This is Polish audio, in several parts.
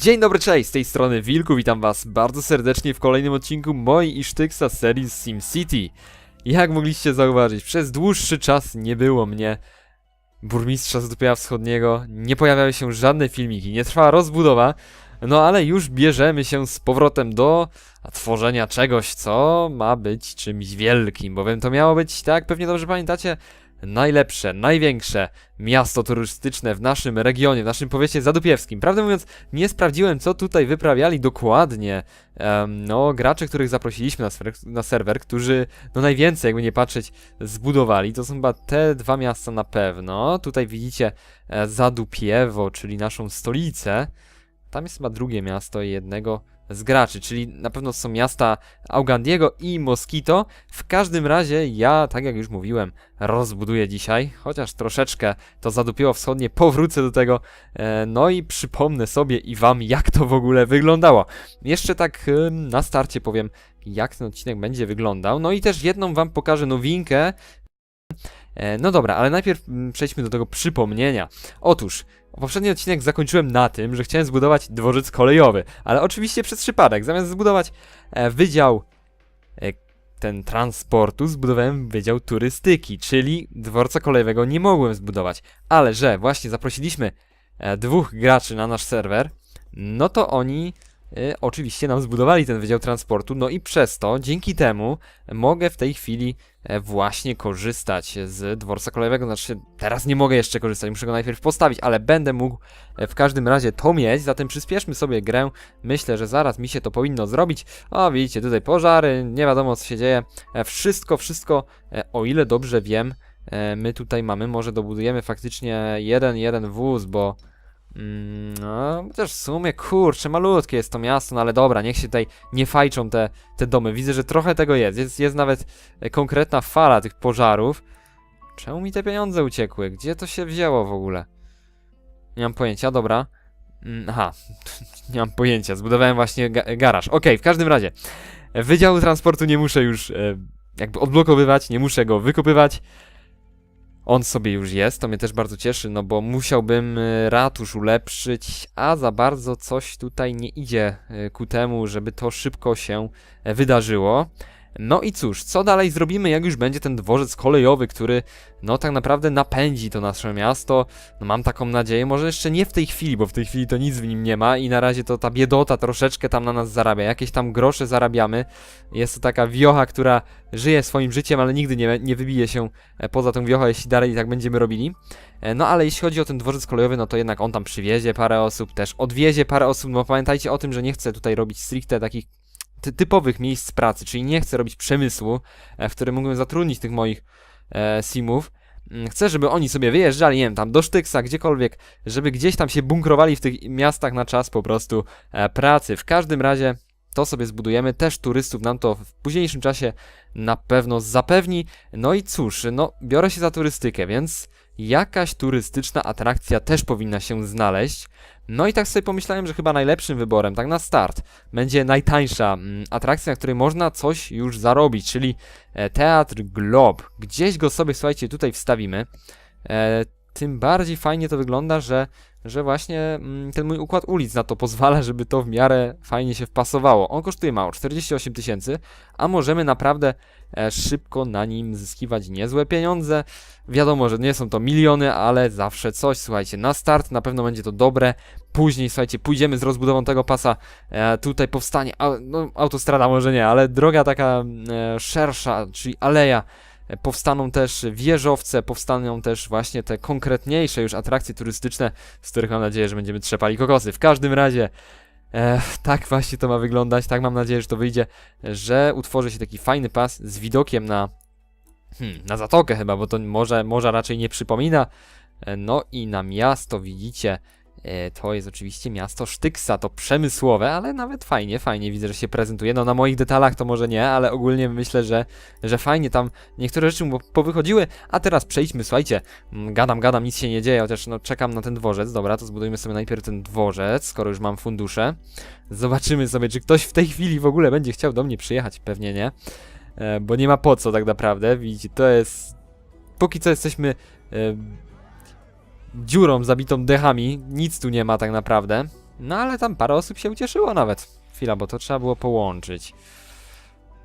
Dzień dobry, cześć, z tej strony Wilku, witam was bardzo serdecznie w kolejnym odcinku mojej i sztyksa serii SimCity. Jak mogliście zauważyć, przez dłuższy czas nie było mnie, burmistrza Zdupiała Wschodniego, nie pojawiały się żadne filmiki, nie trwała rozbudowa, no ale już bierzemy się z powrotem do tworzenia czegoś, co ma być czymś wielkim, bowiem to miało być, tak pewnie dobrze pamiętacie, najlepsze, największe miasto turystyczne w naszym regionie, w naszym powiecie zadupiewskim. Prawdę mówiąc, nie sprawdziłem, co tutaj wyprawiali dokładnie em, no, gracze, których zaprosiliśmy na serwer, na serwer, którzy no najwięcej, jakby nie patrzeć, zbudowali. To są chyba te dwa miasta na pewno. Tutaj widzicie e, Zadupiewo, czyli naszą stolicę. Tam jest chyba drugie miasto jednego z graczy, czyli na pewno są miasta Augandiego i Mosquito. W każdym razie ja, tak jak już mówiłem, rozbuduję dzisiaj, chociaż troszeczkę to zadupiło wschodnie, powrócę do tego, e, no i przypomnę sobie i wam, jak to w ogóle wyglądało. Jeszcze tak e, na starcie powiem, jak ten odcinek będzie wyglądał, no i też jedną wam pokażę nowinkę. E, no dobra, ale najpierw mm, przejdźmy do tego przypomnienia. Otóż, poprzedni odcinek zakończyłem na tym, że chciałem zbudować dworzec kolejowy, ale oczywiście przez przypadek. Zamiast zbudować e, wydział e, ten transportu, zbudowałem wydział turystyki, czyli dworca kolejowego nie mogłem zbudować. Ale że właśnie zaprosiliśmy dwóch graczy na nasz serwer, no to oni oczywiście nam zbudowali ten wydział transportu, no i przez to, dzięki temu mogę w tej chwili e, właśnie korzystać z dworca kolejowego. Znaczy, teraz nie mogę jeszcze korzystać, muszę go najpierw postawić, ale będę mógł e, w każdym razie to mieć, zatem przyspieszmy sobie grę. Myślę, że zaraz mi się to powinno zrobić. O, widzicie, tutaj pożary, nie wiadomo co się dzieje. E, Wszystko, wszystko, o ile dobrze wiem, my tutaj mamy, może dobudujemy faktycznie jeden, jeden wóz, bo... Mm, no, chociaż w sumie, kurczę, malutkie jest to miasto, no ale dobra, niech się tutaj nie fajczą te, te domy. Widzę, że trochę tego jest. jest. Jest nawet e, konkretna fala tych pożarów. Czemu mi te pieniądze uciekły? Gdzie to się wzięło w ogóle? Nie mam pojęcia, dobra. Mm, Aha, nie mam pojęcia, zbudowałem właśnie ga garaż. Okej, w każdym razie, Wydziału Transportu nie muszę już e, jakby odblokowywać, nie muszę go wykopywać. On sobie już jest, to mnie też bardzo cieszy, no bo musiałbym e, ratusz ulepszyć, a za bardzo coś tutaj nie idzie e, ku temu, żeby to szybko się e, wydarzyło. No i cóż, co dalej zrobimy, jak już będzie ten dworzec kolejowy, który no tak naprawdę napędzi to nasze miasto? No mam taką nadzieję, może jeszcze nie w tej chwili, bo w tej chwili to nic w nim nie ma i na razie to ta biedota troszeczkę tam na nas zarabia, jakieś tam grosze zarabiamy. Jest to taka wiocha, która żyje swoim życiem, ale nigdy nie, nie wybije się e, poza tą wiochę, jeśli dalej tak będziemy robili. E, No ale jeśli chodzi o ten dworzec kolejowy, no to jednak on tam przywiezie parę osób, też odwiezie parę osób, no pamiętajcie o tym, że nie chcę tutaj robić stricte takich ty typowych miejsc pracy, czyli nie chcę robić przemysłu, e, w którym mógłbym zatrudnić tych moich e, simów. Mm, Chcę, żeby oni sobie wyjeżdżali, nie wiem, tam do Sztyksa, gdziekolwiek, żeby gdzieś tam się bunkrowali w tych miastach na czas po prostu e, pracy. W każdym razie to sobie zbudujemy, też turystów nam to w późniejszym czasie na pewno zapewni. No i cóż, no biorę się za turystykę, więc jakaś turystyczna atrakcja też powinna się znaleźć. No i tak sobie pomyślałem, że chyba najlepszym wyborem, tak na start, będzie najtańsza mm, atrakcja, na której można coś już zarobić, czyli e, Teatr Glob. Gdzieś go sobie, słuchajcie, tutaj wstawimy. E, tym bardziej fajnie to wygląda, że, że właśnie mm, ten mój układ ulic na to pozwala, żeby to w miarę fajnie się wpasowało. On kosztuje mało, 48 tysięcy, a możemy naprawdę e, szybko na nim zyskiwać niezłe pieniądze. Wiadomo, że nie są to miliony, ale zawsze coś, słuchajcie, na start na pewno będzie to dobre. Później, słuchajcie, pójdziemy z rozbudową tego pasa, e, tutaj powstanie, no, autostrada może nie, ale droga taka e, szersza, czyli aleja, Powstaną też wieżowce, powstaną też właśnie te konkretniejsze już atrakcje turystyczne, z których mam nadzieję, że będziemy trzepali kokosy. W każdym razie, e, tak właśnie to ma wyglądać, tak mam nadzieję, że to wyjdzie, że utworzy się taki fajny pas z widokiem na, hmm, na zatokę chyba, bo to morze, morza raczej nie przypomina. E, No i na miasto widzicie, to jest oczywiście miasto Sztyksa, to przemysłowe, ale nawet fajnie, fajnie widzę, że się prezentuje. No na moich detalach to może nie, ale ogólnie myślę, że, że fajnie tam niektóre rzeczy powychodziły. A teraz przejdźmy, słuchajcie, mm, gadam, gadam, nic się nie dzieje, chociaż no czekam na ten dworzec. Dobra, to zbudujmy sobie najpierw ten dworzec, skoro już mam fundusze. Zobaczymy sobie, czy ktoś w tej chwili w ogóle będzie chciał do mnie przyjechać, pewnie nie. E, bo nie ma po co tak naprawdę, widzicie, to jest... Póki co jesteśmy... Dziurą zabitą dechami. Nic tu nie ma tak naprawdę. No ale tam parę osób się ucieszyło nawet. Chwila, bo to trzeba było połączyć.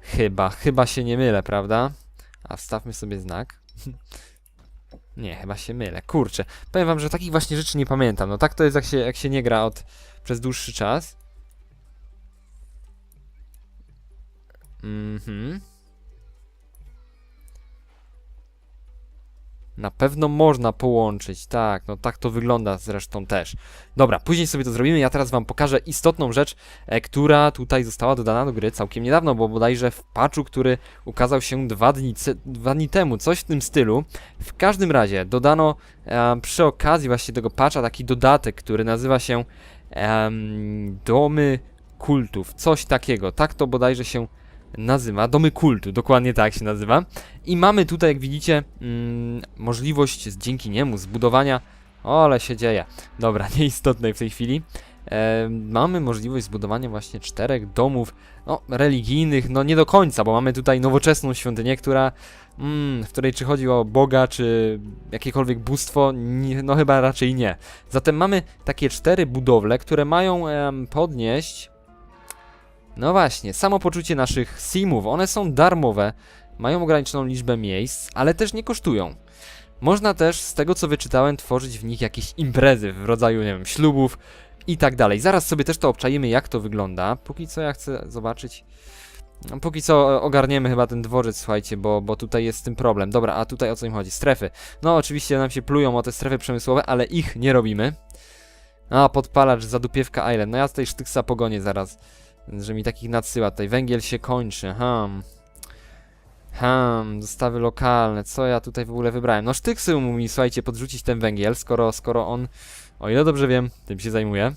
Chyba, chyba się nie mylę, prawda? A wstawmy sobie znak. nie, chyba się mylę. Kurczę, powiem wam, że takich właśnie rzeczy nie pamiętam. No tak to jest, jak się, jak się nie gra od, przez dłuższy czas. Mhm. Na pewno można połączyć, tak, no tak to wygląda zresztą też. Dobra, później sobie to zrobimy, ja teraz wam pokażę istotną rzecz, e, która tutaj została dodana do gry całkiem niedawno, bo bodajże w patchu, który ukazał się dwa dni, dwa dni temu, coś w tym stylu. W każdym razie dodano e, przy okazji właśnie tego patcha taki dodatek, który nazywa się em, Domy Kultów, coś takiego, tak to bodajże się nazywa, Domy Kultu, dokładnie tak się nazywa. I mamy tutaj, jak widzicie, mm, możliwość dzięki niemu zbudowania. O, ale się dzieje. Dobra, nieistotnej w tej chwili. E, mamy możliwość zbudowania właśnie czterech domów, no, religijnych, no nie do końca, bo mamy tutaj nowoczesną świątynię, która, mm, w której czy chodzi o Boga, czy jakiekolwiek bóstwo, nie, no chyba raczej nie. Zatem mamy takie cztery budowle, które mają em, podnieść, no właśnie, samopoczucie naszych simów. One są darmowe, mają ograniczoną liczbę miejsc, ale też nie kosztują. Można też, z tego co wyczytałem, tworzyć w nich jakieś imprezy w rodzaju, nie wiem, ślubów i tak dalej. Zaraz sobie też to obczajemy, jak to wygląda. Póki co ja chcę zobaczyć. No, Póki co e, ogarniemy chyba ten dworzec, słuchajcie, bo, bo tutaj jest z tym problem. Dobra, a tutaj o co im chodzi? Strefy. No, oczywiście nam się plują o te strefy przemysłowe, ale ich nie robimy. A, podpalacz, zadupiewka Island. No ja tutaj sztyksa pogonię zaraz, że mi takich nadsyła. Tutaj węgiel się kończy. Hmm. Hmm, dostawy lokalne. Co ja tutaj w ogóle wybrałem? No sztyksy mu mi, słuchajcie, podrzucić ten węgiel, skoro, skoro on, o ile dobrze wiem, tym się zajmuje.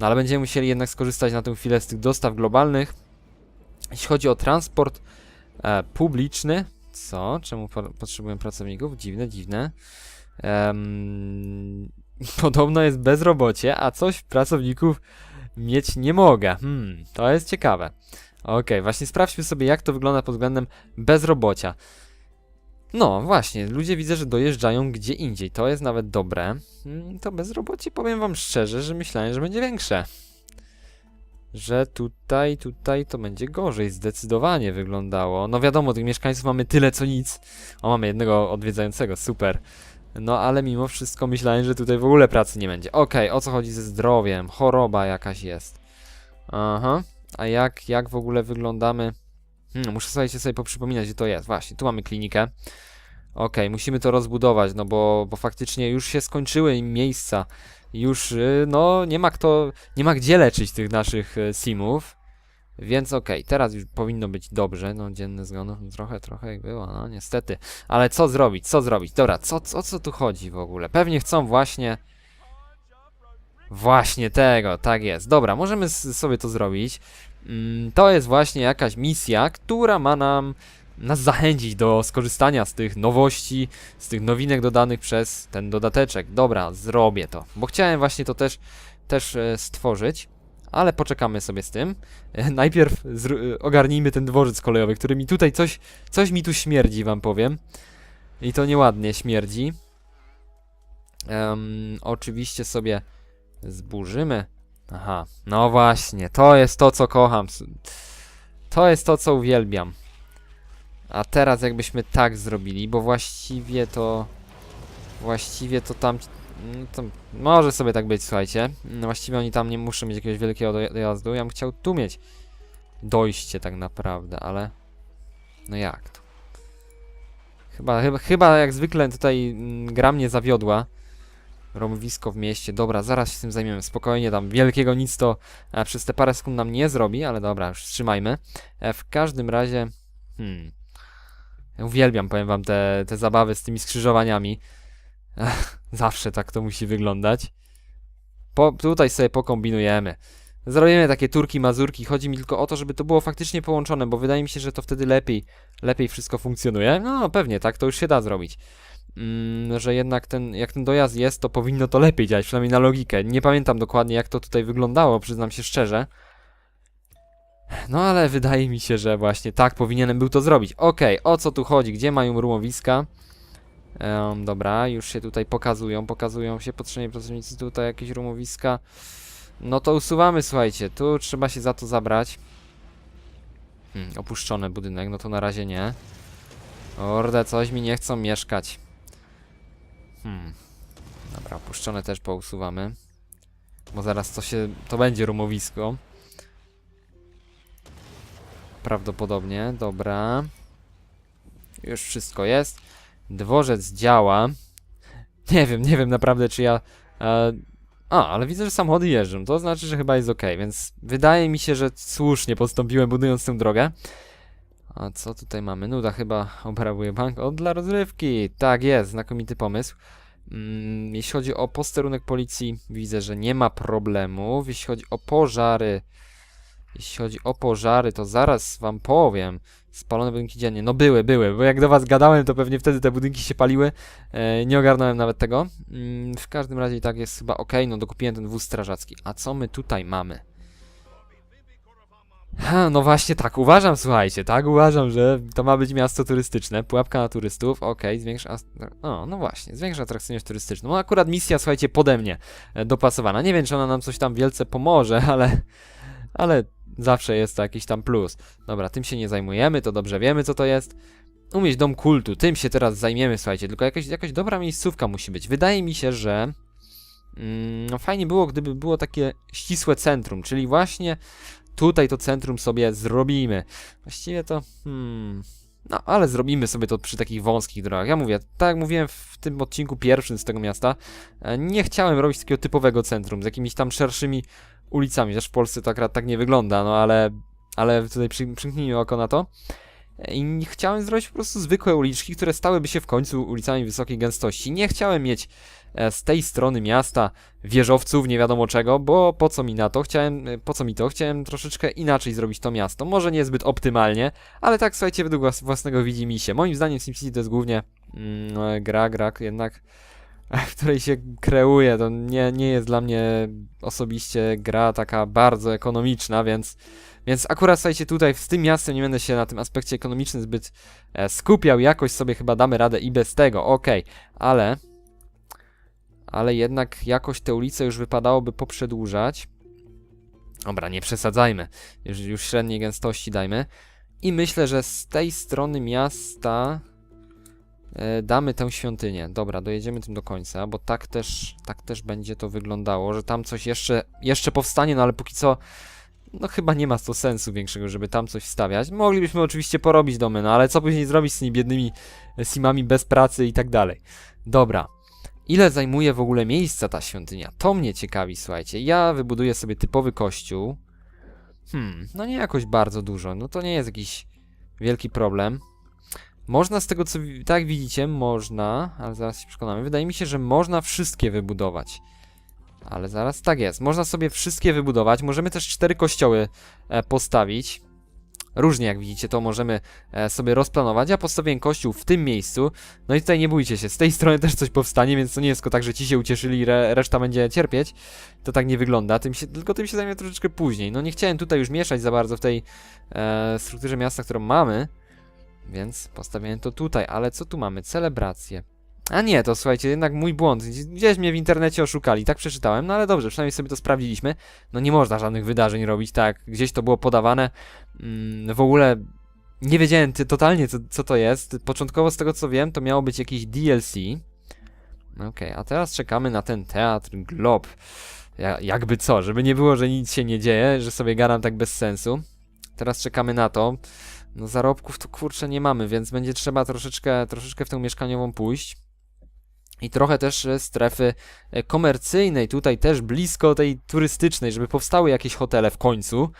No ale będziemy musieli jednak skorzystać na tę chwilę z tych dostaw globalnych. Jeśli chodzi o transport e, publiczny, co? Czemu po, potrzebuję pracowników? Dziwne, dziwne. Em, podobno jest bezrobocie, a coś pracowników mieć nie mogę. Hmm, to jest ciekawe. Okej, właśnie sprawdźmy sobie, jak to wygląda pod względem bezrobocia. No, właśnie, ludzie widzę, że dojeżdżają gdzie indziej. To jest nawet dobre. Mm, To bezrobocie, powiem wam szczerze, że myślałem, że będzie większe. Że tutaj, tutaj to będzie gorzej, zdecydowanie wyglądało. No wiadomo, tych mieszkańców mamy tyle co nic. O, mamy jednego odwiedzającego, super. No ale mimo wszystko myślałem, że tutaj w ogóle pracy nie będzie. Okej, o co chodzi ze zdrowiem? Choroba jakaś jest. Aha. A jak, jak w ogóle wyglądamy? Hmm, muszę sobie, sobie poprzypominać, gdzie to jest. Właśnie, tu mamy klinikę. Okej, musimy to rozbudować, no bo, bo faktycznie już się skończyły im miejsca. Już, y, no, nie ma kto, nie ma gdzie leczyć tych naszych y, simów. Więc okej, teraz już powinno być dobrze. No, dzienne zgonów no, trochę, trochę jak było, no niestety. Ale co zrobić, co zrobić? Dobra, co, co, o co tu chodzi w ogóle? Pewnie chcą właśnie... Właśnie tego, tak jest. Dobra, możemy sobie to zrobić. Mm, To jest właśnie jakaś misja, która ma nam nas zachęcić do skorzystania z tych nowości, z tych nowinek dodanych przez ten dodateczek. Dobra, zrobię to, bo chciałem właśnie to też, też e, stworzyć, ale poczekamy sobie z tym. E, Najpierw e, ogarnijmy ten dworzec kolejowy, który mi tutaj coś, coś mi tu śmierdzi, wam powiem. I to nieładnie śmierdzi. Em, oczywiście sobie zburzymy. Aha, no właśnie, to jest to, co kocham. To jest to, co uwielbiam. A teraz jakbyśmy tak zrobili, bo właściwie to... Właściwie to tam... no To może sobie tak być, słuchajcie. Właściwie oni tam nie muszą mieć jakiegoś wielkiego doja- dojazdu. Ja bym chciał tu mieć dojście tak naprawdę, ale... No jak to? Chyba, chyba, chyba jak zwykle tutaj mm, gra mnie zawiodła. Romowisko w mieście. Dobra, zaraz się tym zajmiemy. Spokojnie, tam wielkiego nic to e, przez te parę sekund nam nie zrobi, ale dobra, już wstrzymajmy. E, w każdym razie... Hmm. Uwielbiam, powiem wam, te, te zabawy z tymi skrzyżowaniami. Zawsze tak to musi wyglądać. Po, tutaj sobie pokombinujemy. Zrobimy takie turki, mazurki. Chodzi mi tylko o to, żeby to było faktycznie połączone, bo wydaje mi się, że to wtedy lepiej, lepiej wszystko funkcjonuje. No, pewnie, tak, to już się da zrobić. Mm, że jednak ten, jak ten dojazd jest, to powinno to lepiej działać, przynajmniej na logikę. Nie pamiętam dokładnie, jak to tutaj wyglądało, przyznam się szczerze. No ale wydaje mi się, że właśnie tak powinienem był to zrobić. Okej, o co tu chodzi? Gdzie mają rumowiska? Em, dobra, już się tutaj pokazują, pokazują się potrzebni pracownicy tutaj jakieś rumowiska. No to usuwamy, słuchajcie, tu trzeba się za to zabrać. Hmm, opuszczony budynek, no to na razie nie. Orde, coś mi nie chcą mieszkać. Hmm. Dobra, opuszczone też pousuwamy. Bo zaraz to się, to będzie rumowisko. Prawdopodobnie, dobra. Już wszystko jest. Dworzec działa. Nie wiem, nie wiem naprawdę czy ja... E, a, ale widzę, że samochody jeżdżą. To znaczy, że chyba jest ok, więc wydaje mi się, że słusznie postąpiłem budując tę drogę. A co tutaj mamy? Nuda chyba operowuje bank. O, dla rozrywki. Tak jest, znakomity pomysł. Mm, jeśli chodzi o posterunek policji, widzę, że nie ma problemów. Jeśli chodzi o pożary, jeśli chodzi o pożary, to zaraz wam powiem. Spalone budynki dziennie. No były, były, bo jak do was gadałem, to pewnie wtedy te budynki się paliły. E, nie ogarnąłem nawet tego. Mm, w każdym razie i tak jest chyba ok. No dokupiłem ten wóz strażacki. A co my tutaj mamy? Ha, no właśnie tak, uważam, słuchajcie, tak, uważam, że to ma być miasto turystyczne, pułapka na turystów, okej, zwiększa, as- o, no właśnie, zwiększa atrakcyjność turystyczną, no akurat misja, słuchajcie, pode mnie e, dopasowana, nie wiem, czy ona nam coś tam wielce pomoże, ale, ale zawsze jest to jakiś tam plus. Dobra, tym się nie zajmujemy, to dobrze wiemy, co to jest. Umieść dom kultu, tym się teraz zajmiemy, słuchajcie, tylko jakaś, jakaś dobra miejscówka musi być. Wydaje mi się, że mm, no fajnie było, gdyby było takie ścisłe centrum, czyli właśnie tutaj to centrum sobie zrobimy. Właściwie to, hmm, no ale zrobimy sobie to przy takich wąskich drogach. Ja mówię, tak jak mówiłem w tym odcinku pierwszym z tego miasta, e, nie chciałem robić takiego typowego centrum z jakimiś tam szerszymi ulicami, też w Polsce to akurat tak nie wygląda, no ale, ale tutaj przy, przymknijmy oko na to. I chciałem zrobić po prostu zwykłe uliczki, które stałyby się w końcu ulicami wysokiej gęstości. Nie chciałem mieć e, z tej strony miasta wieżowców, nie wiadomo czego, bo po co mi na to? Chciałem, e, po co mi to? Chciałem troszeczkę inaczej zrobić to miasto. Może niezbyt optymalnie, ale tak słuchajcie, według włas- własnego widzimisię. Moim zdaniem SimCity to jest głównie mm, e, gra, gra jednak, w której się kreuje. To nie, nie jest dla mnie osobiście gra taka bardzo ekonomiczna, więc więc akurat słuchajcie, tutaj z tym miastem nie będę się na tym aspekcie ekonomicznym zbyt e, skupiał. Jakoś sobie chyba damy radę i bez tego, okej, ale. Ale jednak jakoś te ulice już wypadałoby poprzedłużać. Dobra, nie przesadzajmy. Już, już średniej gęstości dajmy. I myślę, że z tej strony miasta damy tę świątynię. Dobra, dojedziemy tym do końca, bo tak też, tak też będzie to wyglądało, że tam coś jeszcze, jeszcze powstanie, no ale póki co no chyba nie ma to sensu większego, żeby tam coś wstawiać. Moglibyśmy oczywiście porobić domy, no ale co później zrobić z tymi biednymi e, simami bez pracy i tak dalej. Dobra. Ile zajmuje w ogóle miejsca ta świątynia? To mnie ciekawi, słuchajcie. Ja wybuduję sobie typowy kościół. Hmm, no nie jakoś bardzo dużo. No to nie jest jakiś wielki problem. Można z tego co, tak widzicie, można, ale zaraz się przekonamy. Wydaje mi się, że można wszystkie wybudować. Ale zaraz tak jest. Można sobie wszystkie wybudować. Możemy też cztery kościoły e, postawić. Różnie jak widzicie, to możemy e, sobie rozplanować. Ja postawiłem kościół w tym miejscu. No i tutaj nie bójcie się, z tej strony też coś powstanie, więc to nie jest tylko tak, że ci się ucieszyli, re, reszta będzie cierpieć. To tak nie wygląda, tym się, tylko tym się zajmę troszeczkę później. No nie chciałem tutaj już mieszać za bardzo w tej e, strukturze miasta, którą mamy. Więc postawiłem to tutaj, ale co tu mamy? Celebracje. A nie, to słuchajcie, jednak mój błąd. Gdzieś mnie w internecie oszukali, tak przeczytałem, no ale dobrze, przynajmniej sobie to sprawdziliśmy. No nie można żadnych wydarzeń robić tak, gdzieś to było podawane. Mm, w ogóle nie wiedziałem totalnie co, co to jest. Początkowo z tego co wiem, to miało być jakiś DLC. Okej, a teraz czekamy na ten teatr Glob. Ja, jakby co, żeby nie było, że nic się nie dzieje, że sobie gadam tak bez sensu. Teraz czekamy na to. No zarobków to kurczę nie mamy, więc będzie trzeba troszeczkę, troszeczkę w tę mieszkaniową pójść. I trochę też e, strefy e, komercyjnej, tutaj też blisko tej turystycznej, żeby powstały jakieś hotele w końcu.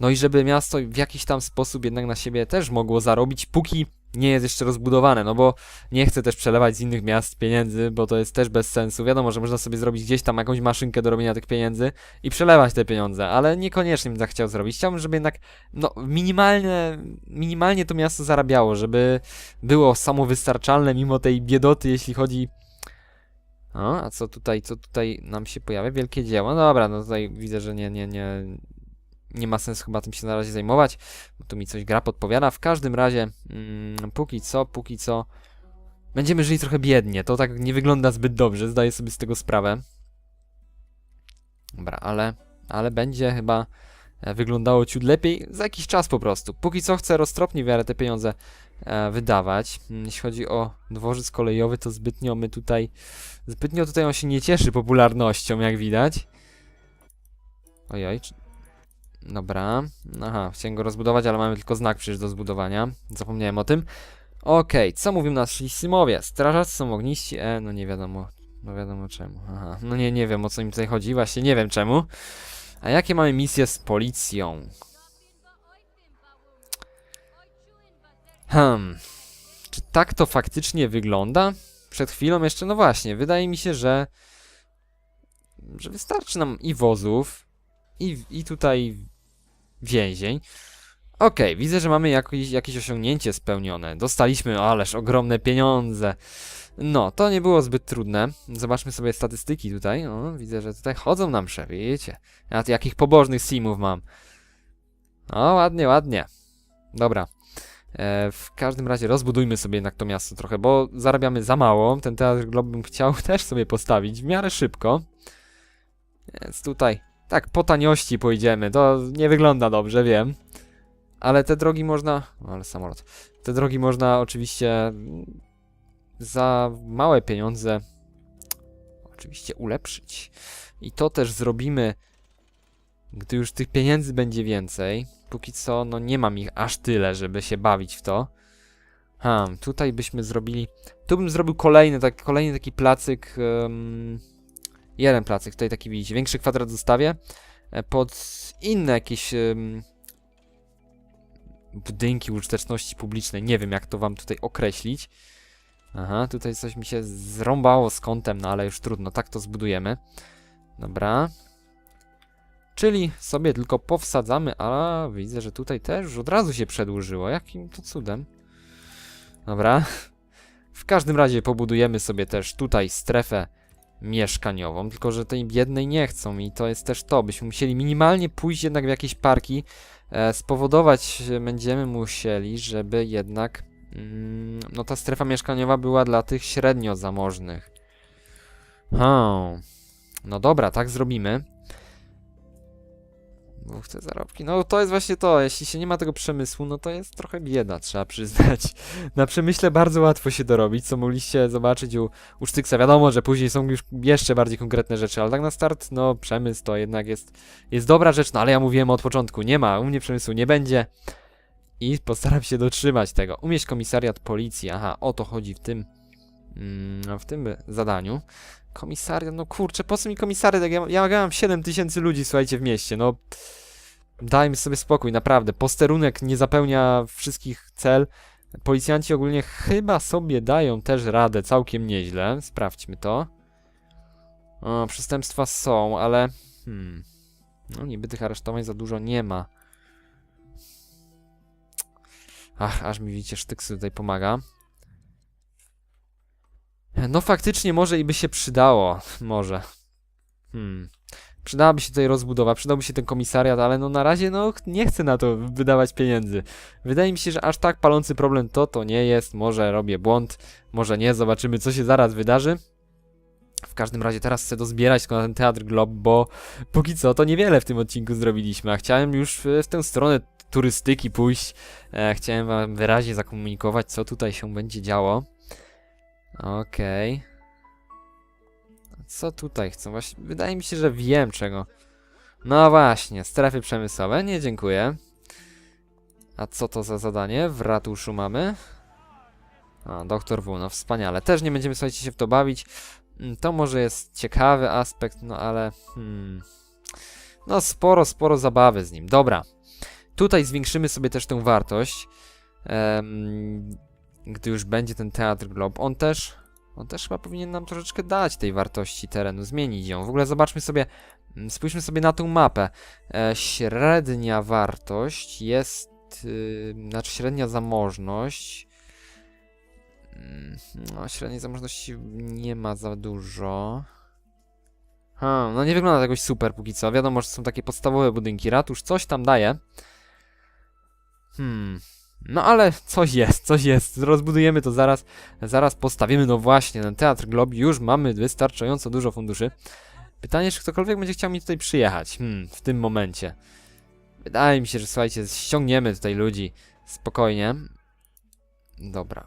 No i żeby miasto w jakiś tam sposób jednak na siebie też mogło zarobić, póki nie jest jeszcze rozbudowane, no bo nie chcę też przelewać z innych miast pieniędzy, bo to jest też bez sensu. Wiadomo, że można sobie zrobić gdzieś tam jakąś maszynkę do robienia tych pieniędzy i przelewać te pieniądze, ale niekoniecznie bym tak chciał zrobić. Chciałbym, żeby jednak no, minimalnie, minimalnie to miasto zarabiało, żeby było samowystarczalne mimo tej biedoty, jeśli chodzi. O, a co tutaj, co tutaj nam się pojawia? Wielkie dzieło. No dobra, no tutaj widzę, że nie, nie, nie, nie ma sensu chyba tym się na razie zajmować, bo tu mi coś gra podpowiada. W każdym razie, mm, póki co, póki co, będziemy żyli trochę biednie. To tak nie wygląda zbyt dobrze, zdaję sobie z tego sprawę. Dobra, ale, ale będzie chyba e, wyglądało ciut lepiej za jakiś czas po prostu. Póki co chcę roztropnie w miarę te pieniądze e, wydawać. Mm, Jeśli chodzi o dworzec kolejowy, to zbytnio my tutaj, zbytnio tutaj on się nie cieszy popularnością, jak widać. Ojoj. Dobra. Aha, chciałem go rozbudować, ale mamy tylko znak przecież do zbudowania. Zapomniałem o tym. Okej, co mówią nasi simowie? Strażacy są ogniści, e, no nie wiadomo. No wiadomo czemu. Aha, no nie, nie wiem o co im tutaj chodzi, właśnie nie wiem czemu. A jakie mamy misje z policją? Hmm. Czy tak to faktycznie wygląda? Przed chwilą jeszcze, no właśnie, wydaje mi się, że że wystarczy nam i wozów, i, i tutaj więzień. Okej, widzę, że mamy jakieś, jakieś osiągnięcie spełnione. Dostaliśmy, ależ ogromne pieniądze. No, to nie było zbyt trudne. Zobaczmy sobie statystyki tutaj. O, widzę, że tutaj chodzą nam szefy, wiecie. Ja jakich pobożnych simów mam. O, ładnie, ładnie. Dobra. E, w każdym razie rozbudujmy sobie jednak to miasto trochę, bo zarabiamy za mało. Ten teatr Glob bym chciał też sobie postawić w miarę szybko. Więc tutaj tak po taniości pójdziemy. To nie wygląda dobrze, wiem. Ale te drogi można... No, ale samolot. Te drogi można oczywiście za małe pieniądze oczywiście ulepszyć. I to też zrobimy, gdy już tych pieniędzy będzie więcej. Póki co, no nie mam ich aż tyle, żeby się bawić w to. Hmm, tutaj byśmy zrobili... Tu bym zrobił kolejny, tak, kolejny taki placyk... em, jeden placyk, tutaj taki widzicie, większy kwadrat zostawię. e, Pod inne jakieś... budynki użyteczności publicznej. Nie wiem, jak to wam tutaj określić. Aha, tutaj coś mi się zrąbało z kątem, no ale już trudno, tak to zbudujemy. Dobra. Czyli sobie tylko powsadzamy, a widzę, że tutaj też już od razu się przedłużyło. Jakim to cudem. Dobra. W każdym razie pobudujemy sobie też tutaj strefę mieszkaniową, tylko że tej biednej nie chcą i to jest też to. Byśmy musieli minimalnie pójść jednak w jakieś parki, e, spowodować będziemy musieli, żeby jednak mm, no ta strefa mieszkaniowa była dla tych średnio zamożnych. Hmm. No dobra, tak zrobimy. Bo chcę zarobki. No to jest właśnie to, jeśli się nie ma tego przemysłu, no to jest trochę bieda, trzeba przyznać. Na przemyśle bardzo łatwo się dorobić, co mogliście zobaczyć u, u Sztyksa. Wiadomo, że później są już jeszcze bardziej konkretne rzeczy, ale tak na start, no przemysł to jednak jest, jest dobra rzecz, no ale ja mówiłem od początku, nie ma, u mnie przemysłu nie będzie. I postaram się dotrzymać tego. Umieść komisariat policji, aha, o to chodzi w tym, mm, w tym zadaniu. Komisariat, no kurczę, po co mi komisariat, jak ja, ja mam 7 tysięcy ludzi, słuchajcie, w mieście, no... Dajmy sobie spokój, naprawdę. Posterunek nie zapełnia wszystkich cel. Policjanci ogólnie chyba sobie dają też radę całkiem nieźle. Sprawdźmy to. O, przestępstwa są, ale... Hmm... No niby tych aresztowań za dużo nie ma. Ach, aż mi widzicie, sztyksy tutaj pomaga. No faktycznie może i by się przydało. Może. Hmm. Przydałaby się tutaj rozbudowa, przydałby się ten komisariat, ale no na razie no nie chcę na to wydawać pieniędzy. Wydaje mi się, że aż tak palący problem to to nie jest. Może robię błąd, może nie. Zobaczymy co się zaraz wydarzy. W każdym razie teraz chcę dozbierać tylko na ten Teatr Glob, bo póki co to niewiele w tym odcinku zrobiliśmy, a chciałem już w, w tę stronę turystyki pójść. E, chciałem wam wyraźnie zakomunikować, co tutaj się będzie działo. Okej. A Co tutaj chcą? Właśnie, wydaje mi się, że wiem czego. No właśnie, strefy przemysłowe, nie dziękuję. A co to za zadanie? W ratuszu mamy. A, doktor W, no wspaniale. Też nie będziemy, słuchajcie, się w to bawić. Mm, To może jest ciekawy aspekt, no ale... Hmm. No sporo, sporo zabawy z nim. Dobra. Tutaj zwiększymy sobie też tę wartość. Em, gdy już będzie ten Teatr Glob. On też... On też chyba powinien nam troszeczkę dać tej wartości terenu, zmienić ją. W ogóle zobaczmy sobie, mm, spójrzmy sobie na tą mapę. E, średnia wartość jest, yy, znaczy średnia zamożność. Mm, No, średniej zamożności nie ma za dużo. Ha, no nie wygląda to jakoś super póki co. Wiadomo, że są takie podstawowe budynki. Ratusz coś tam daje. Hmm. No ale coś jest, coś jest. Rozbudujemy to zaraz. Zaraz postawimy, no właśnie, ten Teatr Glob. Już mamy wystarczająco dużo funduszy. Pytanie, czy ktokolwiek będzie chciał mi tutaj przyjechać, hmm, w tym momencie. Wydaje mi się, że słuchajcie, ściągniemy tutaj ludzi spokojnie. Dobra.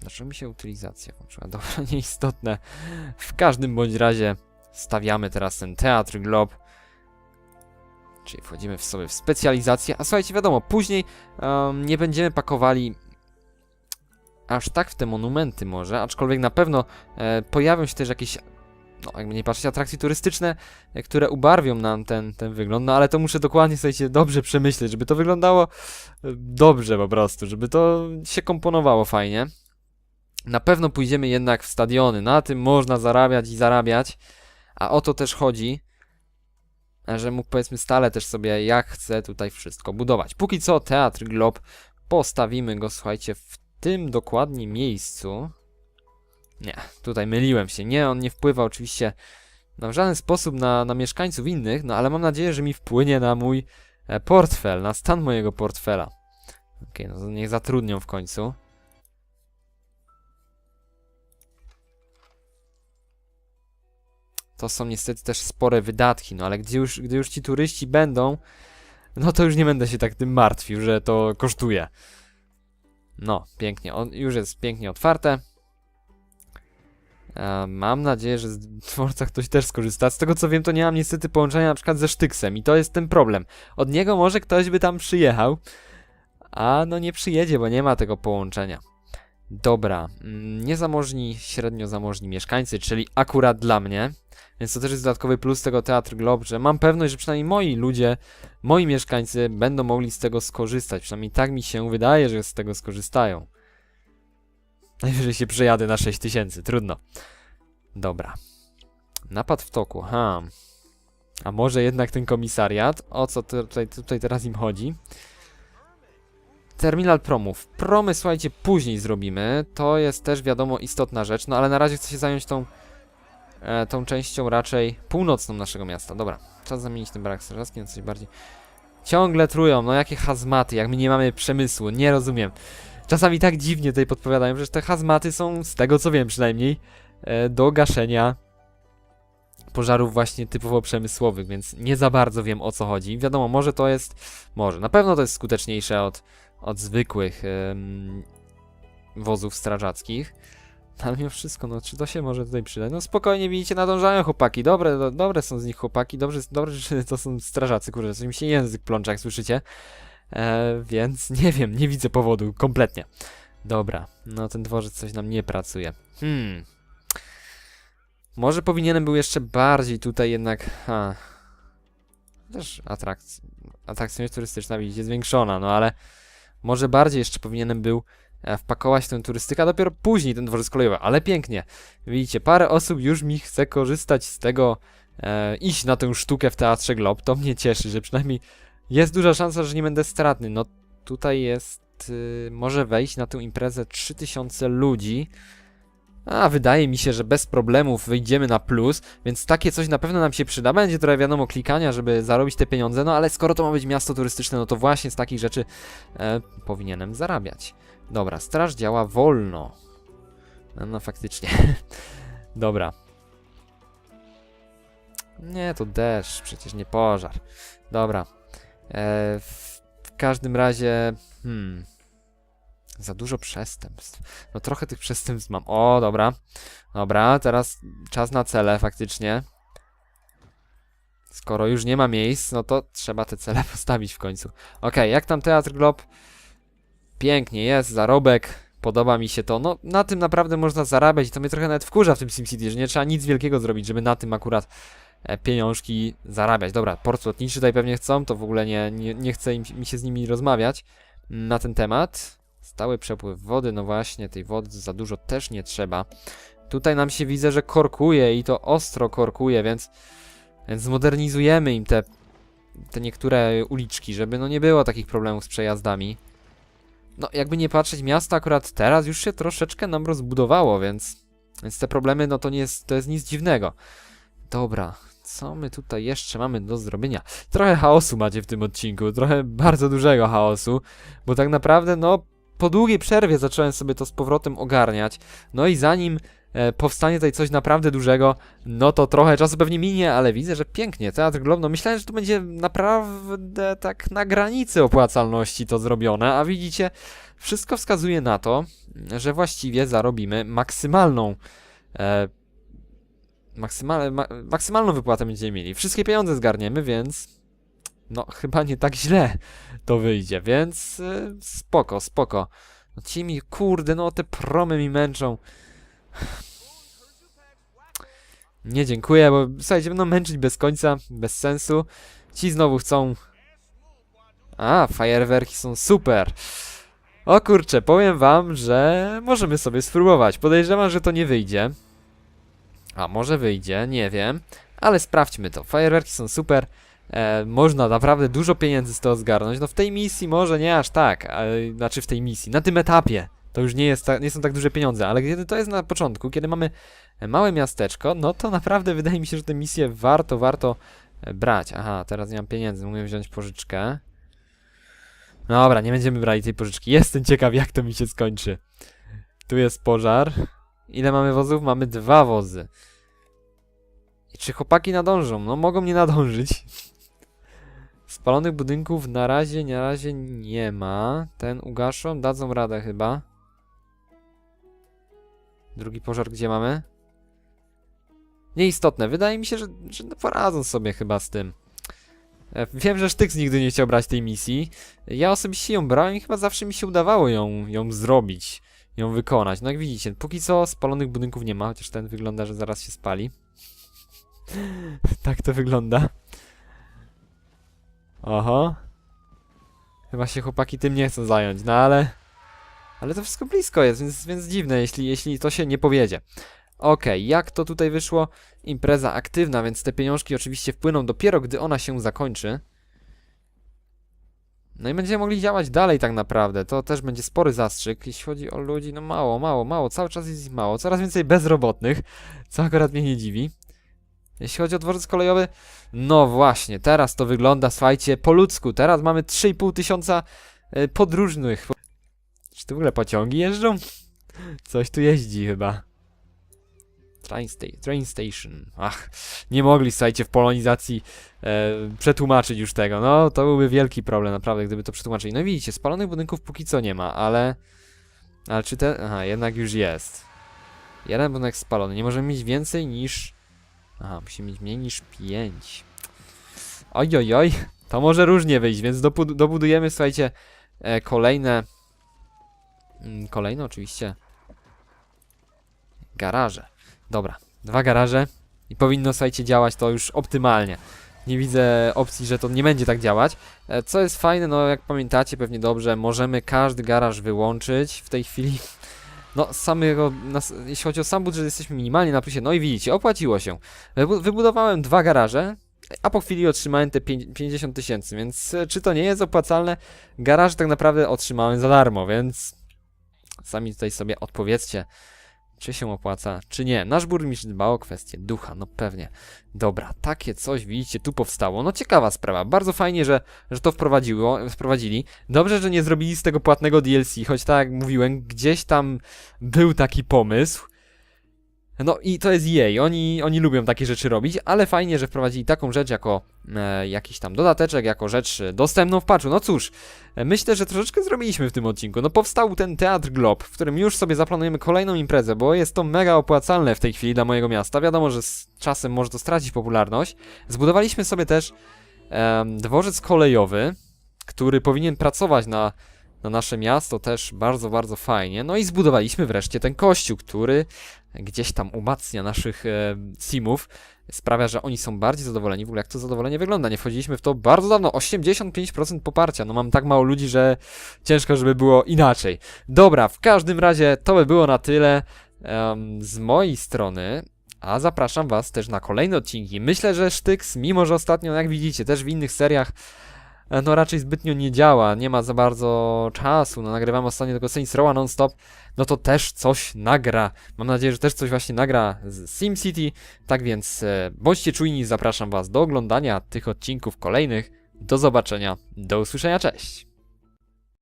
Dlaczego mi się utylizacja? Dobra, nieistotne. W każdym bądź razie stawiamy teraz ten teatr glob. Czyli wchodzimy w sobie w specjalizację. A słuchajcie, wiadomo, później em, nie będziemy pakowali aż tak w te monumenty może, aczkolwiek na pewno e, pojawią się też jakieś, no jakby nie patrzeć, atrakcje turystyczne, e, które ubarwią nam ten, ten wygląd, no ale to muszę dokładnie, słuchajcie, dobrze przemyśleć, żeby to wyglądało e, dobrze po prostu, żeby to się komponowało fajnie. Na pewno pójdziemy jednak w stadiony, na tym można zarabiać i zarabiać, a o to też chodzi, że mógł powiedzmy stale też sobie jak chce tutaj wszystko budować. Póki co Teatr Glob, postawimy go, słuchajcie, w tym dokładnie miejscu. Nie, tutaj myliłem się. Nie, on nie wpływa oczywiście na w żaden sposób na, na mieszkańców innych, no ale mam nadzieję, że mi wpłynie na mój e, portfel, na stan mojego portfela. Okej, no to niech zatrudnią w końcu. To są niestety też spore wydatki, no ale gdy już, gdy już ci turyści będą, no to już nie będę się tak tym martwił, że to kosztuje. No, pięknie, już jest pięknie otwarte. E, mam nadzieję, że z dworca ktoś też skorzysta. Z tego co wiem, to nie mam niestety połączenia na przykład ze Sztyksem i to jest ten problem. Od niego może ktoś by tam przyjechał, a no nie przyjedzie, bo nie ma tego połączenia. Dobra, mm, niezamożni, średnio zamożni mieszkańcy, czyli akurat dla mnie. Więc to też jest dodatkowy plus tego Teatr Glob, że mam pewność, że przynajmniej moi ludzie, moi mieszkańcy będą mogli z tego skorzystać. Przynajmniej tak mi się wydaje, że z tego skorzystają. Najwyżej się przejadę na 6000, trudno. Dobra. Napad w toku, ha. A może jednak ten komisariat? O co tu- tutaj, tutaj teraz im chodzi? Terminal promów. Promy, słuchajcie, później zrobimy. To jest też, wiadomo, istotna rzecz. No ale na razie chcę się zająć tą, e, tą częścią raczej północną naszego miasta. Dobra, czas zamienić ten barak strażacki na coś bardziej... Ciągle trują, no jakie hazmaty, jak my nie mamy przemysłu, nie rozumiem. Czasami tak dziwnie tutaj podpowiadają, że te hazmaty są, z tego co wiem przynajmniej, e, do gaszenia pożarów właśnie typowo przemysłowych, więc nie za bardzo wiem o co chodzi. Wiadomo, może to jest, może, na pewno to jest skuteczniejsze od, od zwykłych wozów strażackich. Ale mimo wszystko, no czy to się może tutaj przydać? No spokojnie, widzicie, nadążają chłopaki, dobre, do, dobre są z nich chłopaki, dobrze, dobrze, to są strażacy, kurde, coś mi się język plącze, jak słyszycie. E, więc nie wiem, nie widzę powodu, kompletnie. Dobra, no ten dworzec coś nam nie pracuje. Hmm. Może powinienem był jeszcze bardziej tutaj jednak, ha. Też atrakcja, atrakcja turystyczna widzicie zwiększona, no ale może bardziej jeszcze powinienem był e, wpakować tę turystykę, a dopiero później ten dworzec kolejowy, ale pięknie. Widzicie, parę osób już mi chce korzystać z tego, e, iść na tę sztukę w Teatrze Glob, to mnie cieszy, że przynajmniej jest duża szansa, że nie będę stratny. No tutaj jest, y, może wejść na tę imprezę 3000 ludzi, a wydaje mi się, że bez problemów wyjdziemy na plus, więc takie coś na pewno nam się przyda. Będzie trochę wiadomo klikania, żeby zarobić te pieniądze, no ale skoro to ma być miasto turystyczne, no to właśnie z takich rzeczy e, powinienem zarabiać. Dobra, straż działa wolno. No, no faktycznie. Dobra. Nie, to deszcz, przecież nie pożar. Dobra. E, w, w każdym razie... Hmm... Za dużo przestępstw. No trochę tych przestępstw mam. O, dobra. Dobra, teraz czas na cele faktycznie. Skoro już nie ma miejsc, no to trzeba te cele postawić w końcu. Okej, jak tam Teatr Glob? Pięknie jest, zarobek. Podoba mi się to. No, na tym naprawdę można zarabiać i to mnie trochę nawet wkurza w tym SimCity, że nie trzeba nic wielkiego zrobić, żeby na tym akurat e, pieniążki zarabiać. Dobra, port lotniczy tutaj pewnie chcą, to w ogóle nie, nie, nie chce im, mi się z nimi rozmawiać na ten temat. Stały przepływ wody, no właśnie, tej wody za dużo też nie trzeba. Tutaj nam się widzę, że korkuje i to ostro korkuje, więc, więc zmodernizujemy im te, te niektóre uliczki, żeby no nie było takich problemów z przejazdami. No, jakby nie patrzeć, miasto akurat teraz już się troszeczkę nam rozbudowało, więc, więc te problemy, no to nie jest, to jest nic dziwnego. Dobra, co my tutaj jeszcze mamy do zrobienia? Trochę chaosu macie w tym odcinku, trochę bardzo dużego chaosu, bo tak naprawdę, no, po długiej przerwie zacząłem sobie to z powrotem ogarniać. No i zanim e, powstanie tutaj coś naprawdę dużego, no to trochę czasu pewnie minie, ale widzę, że pięknie, Teatr Glob, no myślałem, że tu będzie naprawdę tak na granicy opłacalności to zrobione, a widzicie, wszystko wskazuje na to, że właściwie zarobimy maksymalną e, maksymal, ma, maksymalną wypłatę będziemy mieli. Wszystkie pieniądze zgarniemy, więc no chyba nie tak źle to wyjdzie, więc y, spoko, spoko. No ci mi, kurde, no te promy mi męczą. Nie dziękuję, bo słuchajcie, będą męczyć bez końca, bez sensu. Ci znowu chcą... A, fajerwerki są super. O kurczę, powiem wam, że możemy sobie spróbować. Podejrzewam, że to nie wyjdzie. A może wyjdzie, nie wiem. Ale sprawdźmy to. Fajerwerki są super. E, można naprawdę dużo pieniędzy z tego zgarnąć. No w tej misji może nie aż tak. Ale, znaczy w tej misji. Na tym etapie. To już nie, jest ta, nie są tak duże pieniądze, ale kiedy to jest na początku, kiedy mamy małe miasteczko, no to naprawdę wydaje mi się, że tę misję warto, warto e, brać. Aha, teraz nie mam pieniędzy, mogę wziąć pożyczkę. Dobra, nie będziemy brali tej pożyczki. Jestem ciekaw, jak to mi się skończy. Tu jest pożar. Ile mamy wozów? Mamy dwa wozy. I czy chłopaki nadążą? No mogą nie nadążyć. Spalonych budynków na razie, na razie nie ma. Ten ugaszą, dadzą radę chyba. Drugi pożar gdzie mamy? Nieistotne. Wydaje mi się, że, że poradzą sobie chyba z tym. E, Wiem, że Sztyks nigdy nie chciał brać tej misji. Ja osobiście ją brałem i chyba zawsze mi się udawało ją, ją zrobić, ją wykonać. No jak widzicie, póki co spalonych budynków nie ma, chociaż ten wygląda, że zaraz się spali. tak to wygląda. Oho. Chyba się chłopaki tym nie chcą zająć, no ale... Ale to wszystko blisko jest, więc, więc dziwne, jeśli, jeśli to się nie powiedzie. Okej, jak to tutaj wyszło? Impreza aktywna, więc te pieniążki oczywiście wpłyną dopiero, gdy ona się zakończy. No i będziemy mogli działać dalej tak naprawdę. To też będzie spory zastrzyk. Jeśli chodzi o ludzi, no mało, mało, mało. Cały czas jest ich mało. Coraz więcej bezrobotnych, co akurat mnie nie dziwi. Jeśli chodzi o dworzec kolejowy, no właśnie, teraz to wygląda, słuchajcie, po ludzku. Teraz mamy 3,5 tysiąca y, podróżnych. Czy tu w ogóle pociągi jeżdżą? Coś tu jeździ chyba. Train, sta train station. Ach, nie mogli, słuchajcie, w polonizacji e, przetłumaczyć już tego. No, to byłby wielki problem, naprawdę, gdyby to przetłumaczyli. No widzicie, spalonych budynków póki co nie ma, ale... Ale czy ten... Aha, jednak już jest. Jeden budynek spalony. Nie możemy mieć więcej niż... Aha, musimy mieć mniej niż 5. Oj, oj, oj. To może różnie wyjść, więc dobu- dobudujemy, słuchajcie, e, kolejne... Mm, kolejne oczywiście... Garaże. Dobra, dwa garaże i powinno, słuchajcie, działać to już optymalnie. Nie widzę opcji, że to nie będzie tak działać. E, Co jest fajne, no jak pamiętacie pewnie dobrze, możemy każdy garaż wyłączyć w tej chwili. No, samego, nas, jeśli chodzi o sam budżet, jesteśmy minimalnie na plusie. No i widzicie, opłaciło się. Wybu- Wybudowałem dwa garaże, a po chwili otrzymałem te pięć- 50 tysięcy, więc e, czy to nie jest opłacalne? Garaże tak naprawdę otrzymałem za darmo, więc sami tutaj sobie odpowiedzcie, czy się opłaca, czy nie. Nasz burmistrz dba o kwestię ducha, no pewnie. Dobra, takie coś, widzicie, tu powstało. No ciekawa sprawa, bardzo fajnie, że, że to wprowadziło, wprowadzili. Dobrze, że nie zrobili z tego płatnego DLC, choć tak jak mówiłem, gdzieś tam był taki pomysł. No i to jest jej, oni, oni lubią takie rzeczy robić, ale fajnie, że wprowadzili taką rzecz jako e, jakiś tam dodateczek, jako rzecz e, dostępną w patchu. No cóż, e, myślę, że troszeczkę zrobiliśmy w tym odcinku. No powstał ten Teatr Glob, w którym już sobie zaplanujemy kolejną imprezę, bo jest to mega opłacalne w tej chwili dla mojego miasta. Wiadomo, że z czasem może to stracić popularność. Zbudowaliśmy sobie też em, dworzec kolejowy, który powinien pracować na, na nasze miasto też bardzo, bardzo fajnie. No i zbudowaliśmy wreszcie ten kościół, który gdzieś tam umacnia naszych e, simów, sprawia, że oni są bardziej zadowoleni. W ogóle jak to zadowolenie wygląda? Nie wchodziliśmy w to bardzo dawno. 85% poparcia. No mam tak mało ludzi, że ciężko, żeby było inaczej. Dobra, w każdym razie to by było na tyle em, z mojej strony. A zapraszam Was też na kolejne odcinki. Myślę, że Sztyks, mimo że ostatnio, jak widzicie, też w innych seriach no raczej zbytnio nie działa, nie ma za bardzo czasu, no nagrywam ostatnio tylko Saints Row non-stop, no to też coś nagra. Mam nadzieję, że też coś właśnie nagra z SimCity, tak więc e, bądźcie czujni, zapraszam Was do oglądania tych odcinków kolejnych. Do zobaczenia, do usłyszenia, cześć!